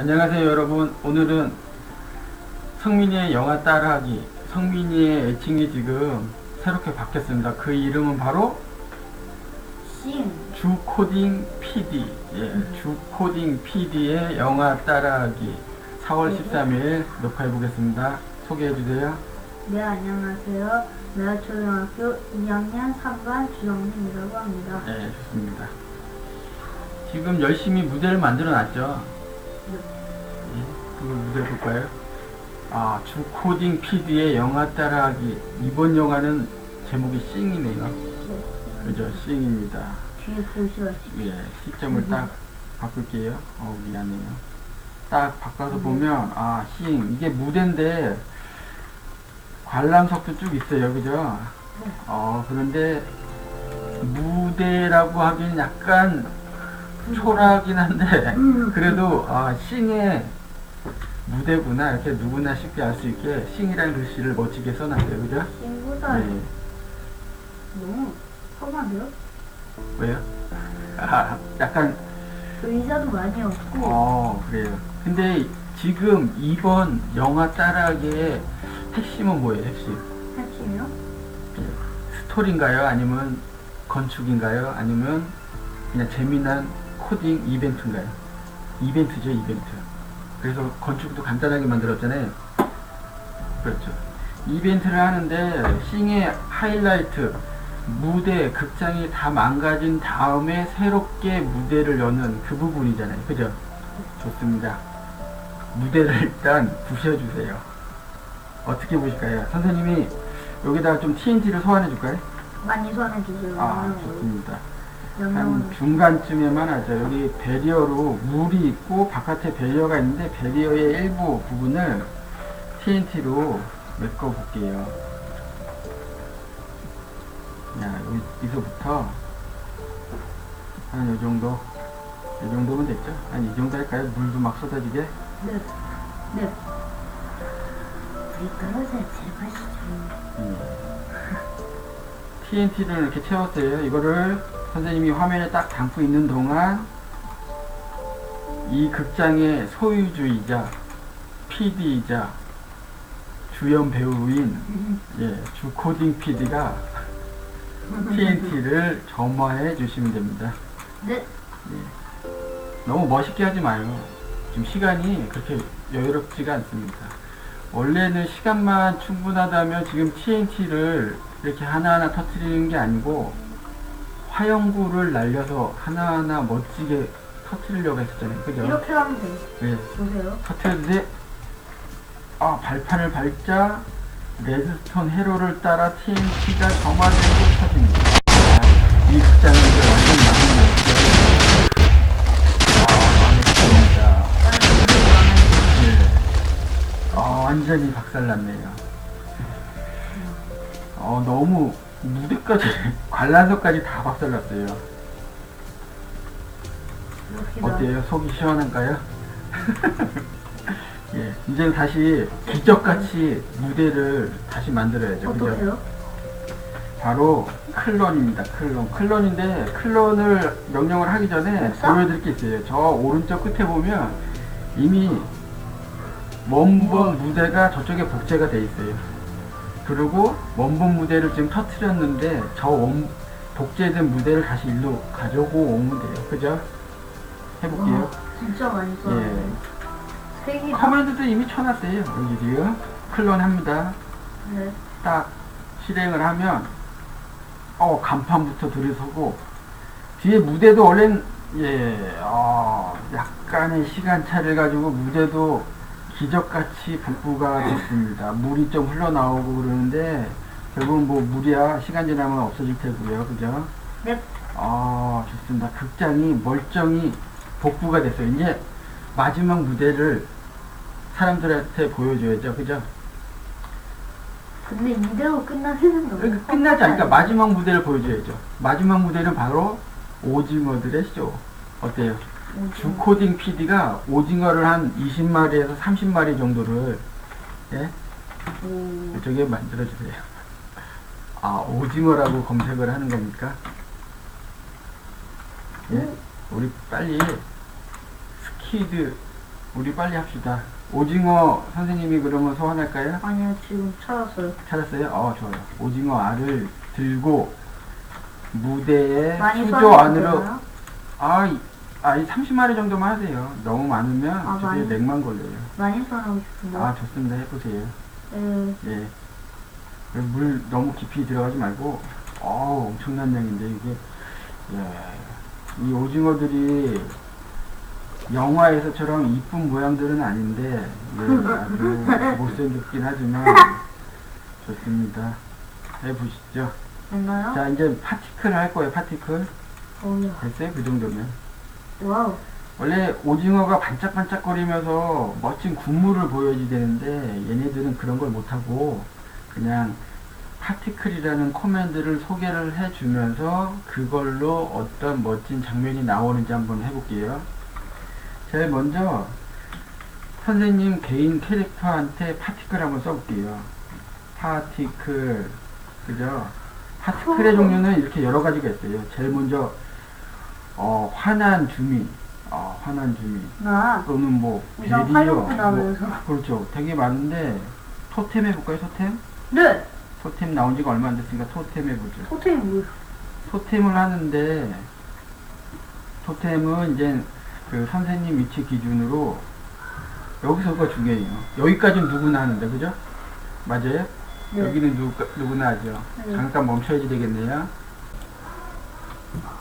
안녕하세요 여러분. 오늘은 성민이의 영화 따라하기 성민이의 애칭이 지금 새롭게 바뀌었습니다. 그 이름은 바로 싱. 주코딩 PD 예, 주코딩 PD의 영화 따라하기. 4월 13일 녹화해 보겠습니다. 소개해 주세요. 네, 안녕하세요. 매화초등학교 2학년 3반 주영민이라고 합니다. 네 좋습니다. 지금 열심히 무대를 만들어 놨죠 예, 그걸 무대 볼까요? 아, 주코딩 PD의 영화 따라하기. 이번 영화는 제목이 싱이네요. 그죠, 싱입니다. 뒤에. 예, 시점을 딱 바꿀게요. 어, 미안해요. 딱 바꿔서 보면, 아, 싱. 이게 무대인데, 관람석도 쭉 있어요. 그죠? 어, 그런데, 무대라고 하기엔 약간 초라하긴 한데, 그래도 아 싱의 무대구나 이렇게 누구나 쉽게 알 수 있게 싱이라는 글씨를 멋지게 써놨어요 그죠? 싱보다 네 너무 험한데요? 왜요? 아 약간 의자도 많이 없고. 어 그래요 근데 지금 이번 영화 따라하기의 핵심은 뭐예요 핵심? 핵심이요? 스토리인가요? 아니면 건축인가요? 아니면 그냥 재미난 코딩 이벤트인가요? 이벤트죠 이벤트 그래서 건축도 간단하게 만들었잖아요 그렇죠 이벤트를 하는데 싱의 하이라이트 무대 극장이 다 망가진 다음에 새롭게 무대를 여는 그 부분이잖아요 그죠? 좋습니다 무대를 일단 부셔주세요 어떻게 보실까요? 선생님이 여기다가 좀 TNT를 소환해 줄까요? 많이 소환해 주세요. 아 좋습니다 한 중간쯤에만 하죠. 여기 배리어로 물이 있고 바깥에 배리어가 있는데 배리어의 일부 부분을 TNT로 메꿔 볼게요. 야, 여기, 여기서부터 한 이 정도, 이 정도면 됐죠? 한 이 정도 할까요? 물도 막 쏟아지게? 네. 네. 미끄러져 제맛이죠. TNT를 이렇게 채웠어요. 이거를 선생님이 화면에 딱 담고 있는 동안 이 극장의 소유주이자 PD이자 주연 배우인 예, 주 코딩 PD가 TNT를 점화해 주시면 됩니다. 네. 너무 멋있게 하지 마요. 지금 시간이 그렇게 여유롭지가 않습니다. 원래는 시간만 충분하다면 지금 TNT를 이렇게 하나하나 터트리는 게 아니고 화염구를 날려서 하나하나 멋지게 터트리려고 했었잖아요. 그죠? 이렇게 하면 돼요. 네. 보세요. 터트렸는데 아 발판을 밟자 레드스톤 헤로를 따라 TNT가 점화되고 터집니다. 아, 이 극장은 이제 완전 망했네요. 아 망했습니다. 네. 아, 완전히 박살났네요. 어, 너무 무대까지, 관람석까지 다 박살났어요. 어때요? 속이 시원한가요? 예, 이제 다시 기적같이 무대를 다시 만들어야죠. 그죠? 어떠세요? 바로 클론입니다. 클론. 클론인데 클론을 명령을 하기 전에 없어? 보여드릴 게 있어요. 저 오른쪽 끝에 보면 이미 원본 무대가 저쪽에 복제가 돼 있어요. 그리고 원본 무대를 지금 터트렸는데 저 원, 복제된 무대를 다시 일로 가져오고 오면 돼요. 그죠? 해볼게요. 와, 진짜 많이 예. 써요. 색이 다. 커맨드도 이미 쳐놨어요. 여기 지금 클론 합니다. 네. 딱 실행을 하면 어 간판부터 들이서고 뒤에 무대도 원래는 예 어, 약간의 시간차를 가지고 무대도 기적같이 복구가 됐습니다. 물이 좀 흘러나오고 그러는데 결국은 뭐 물이야 시간 지나면 없어질 테고요, 그죠? 네. 아 좋습니다. 극장이 멀쩡히 복구가 됐어요. 이제 마지막 무대를 사람들한테 보여줘야죠, 그죠? 근데 이대로 끝나시는 거 그러니까 끝나지 않으니까 마지막 무대를 보여줘야죠. 마지막 무대는 바로 오징어들의 쇼. 어때요? 주코딩 PD가 오징어를 한 20마리에서 30마리 정도를 예? 오, 이쪽에 만들어주세요. 아 오징어라고 검색을 하는 겁니까? 예? 우리 빨리 스키드 우리 빨리 합시다. 오징어 선생님이 그러면 소환할까요? 아니요, 지금 찾았어요. 찾았어요? 어, 좋아요. 오징어 알을 들고 무대에 수조 안으로? 아, 이- 아, 이 30마리 정도만 하세요. 너무 많으면 아, 주위에 많이? 맥만 걸려요. 많이 써놓고 싶은데. 아, 좋습니다. 해보세요. 네. 예. 물 너무 깊이 들어가지 말고, 어우, 엄청난 양인데, 이게, 예. 이 오징어들이 영화에서처럼 이쁜 모양들은 아닌데, 예, 아주 못생겼긴 하지만, 좋습니다. 해보시죠. 됐나요? 자, 이제 파티클 할 거예요, 파티클. 오야. 됐어요? 그 정도면. 와우. 원래 오징어가 반짝반짝거리면서 멋진 국물을 보여야 되는데 얘네들은 그런 걸 못하고 그냥 파티클이라는 코맨드를 소개를 해주면서 그걸로 어떤 멋진 장면이 나오는지 한번 해볼게요. 제일 먼저 선생님 개인 캐릭터한테 파티클 한번 써볼게요. 파티클, 그죠? 파티클의 종류는 이렇게 여러 가지가 있어요. 제일 먼저 어, 화난 주민, 어, 화난 주민. 나. 또는 뭐 우선 나오면서. 뭐, 그렇죠 되게 많은데 토템 해볼까요 토템? 네. 토템 나온 지가 얼마 안 됐으니까 토템 해보죠 토템이 뭐야? 토템을 하는데 토템은 이제 그 선생님 위치 기준으로 여기서가 중요해요 여기까지는 누구나 하는데 그죠? 맞아요? 네. 여기는 누구, 누구나 하죠 네. 잠깐 멈춰야지 되겠네요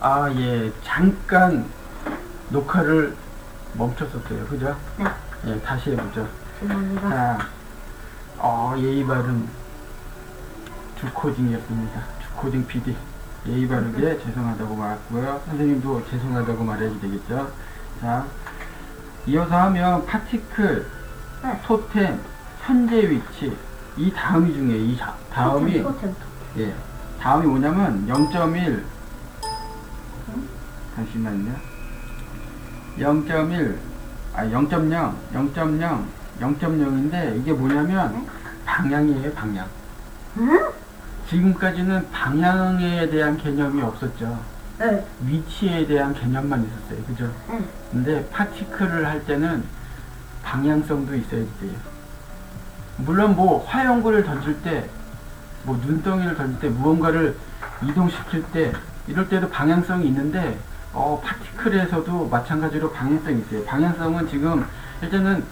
아 예 잠깐 녹화를 멈췄었어요 그죠? 네. 예 다시 해보죠 죄송합니다. 자, 어, 예의 바른 주코딩이었습니다. 주코딩 PD. 예의 바르게 죄송하다고 말했고요. 선생님도 죄송하다고 말해야 되겠죠. 자, 이어서 하면 파티클, 네. 토템, 현재 위치. 이 다음이 중요해요. 이 자- 다음이, 토템, 토템. 예. 다음이 뭐냐면 0.1. 잠시만요. 0.1, 아 0.0, 0.0, 0.0인데 이게 뭐냐면 네? 방향이에요, 방향. 응? 지금까지는 방향에 대한 개념이 없었죠. 네. 위치에 대한 개념만 있었어요. 그죠? 네. 근데 파티클을 할 때는 방향성도 있어야 돼요. 물론 뭐 화염구를 던질 때, 뭐 눈덩이를 던질 때, 무언가를 이동시킬 때, 이럴 때도 방향성이 있는데, 어, 파티클에서도 마찬가지로 방향성이 있어요. 방향성은 지금, 일단은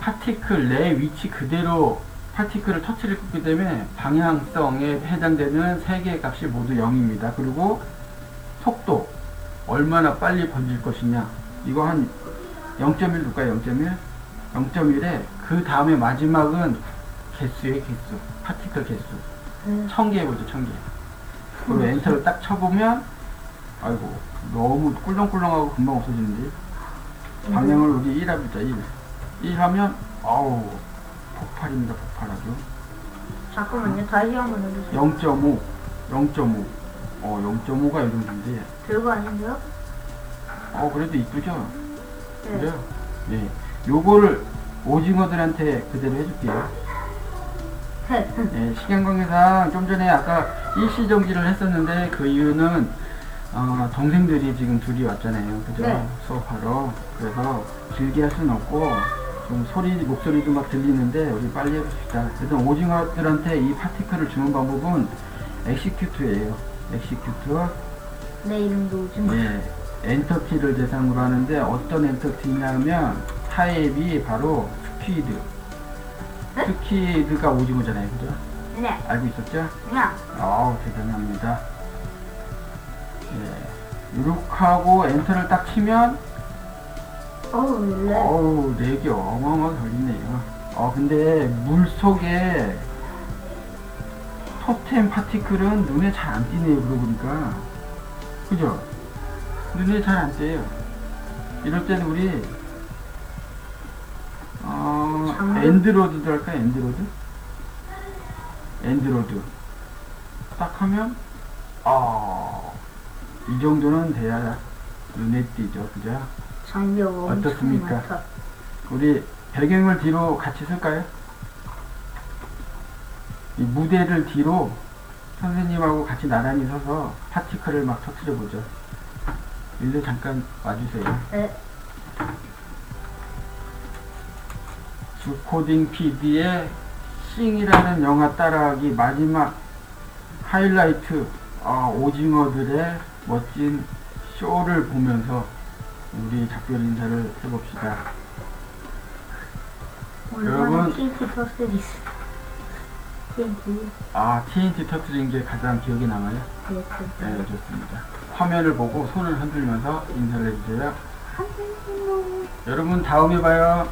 파티클 내 위치 그대로 파티클을 터치했기 때문에 방향성에 해당되는 세 개의 값이 모두 0입니다. 그리고 속도, 얼마나 빨리 번질 것이냐. 이거 한 0.1 둘까요? 0.1? 0.1에 그 다음에 마지막은 개수의 개수. 파티클 개수. 네. 1000개 해보죠, 1000개. 그리고 엔터를 딱 쳐보면, 아이고, 너무 꿀렁꿀렁하고 금방 없어지는데. 방향을 우리 1 해보자, 1. 1 하면, 아우, 폭발입니다, 폭발 아주. 잠깐만요. 다시 한번 해주세요. 0.5, 0.5. 어, 0.5가 이 정도인데. 별거 아닌데요? 어, 그래도 이쁘죠? 네. 그래요? 예. 요거를 오징어들한테 그대로 해줄게요. 네. 예, 시간 관계상 좀 전에 아까 일시 정지를 했었는데 그 이유는 어, 동생들이 지금 둘이 왔잖아요. 그죠? 네. 수업하러. 그래서 길게 할 수는 없고 좀 소리, 목소리도 막 들리는데 우리 빨리 해봅시다. 그래서 오징어들한테 이 파티클을 주는 방법은 엑시큐트예요. 엑시큐트. 내 이름도 오징어. 예, 엔터티를 대상으로 하는데 어떤 엔터티냐면 타입이 바로 스퀴드. 네? 스퀴드가 오징어잖아요, 그죠? 네. 알고 있었죠? 그냥. 아우 대단합니다. 예, 이렇게 하고 엔터를 딱 치면 어우, 네. 어우 렉이 어마어마하게 걸리네요. 어 근데 물 속에 토템 파티클은 눈에 잘 안 띄네요. 그러고 보니까 그죠? 눈에 잘 안 띄어요. 이럴 때는 우리 어 장르? 엔드로드도 할까 요 엔드로드? 엔드로드 딱 하면 아 이 정도는 돼야 눈에 띄죠, 그죠? 장벽 어떻습니까? 많다. 우리 배경을 뒤로 같이 쓸까요? 이 무대를 뒤로 선생님하고 같이 나란히 서서 파티클을 막 터트려 보죠. 일로 잠깐 와주세요. 네. 주코딩 PD의 싱이라는 영화 따라하기 마지막 하이라이트 아, 오징어들의 멋진 쇼를 보면서 우리 작별 인사를 해봅시다. 여러분. TNT 터스리스. TNT. 아 TNT 터트린 게 가장 기억에 남아요? 네, 네 좋습니다. 화면을 보고 손을 흔들면서 인사를 해주세요. 여러분 다음에 봐요.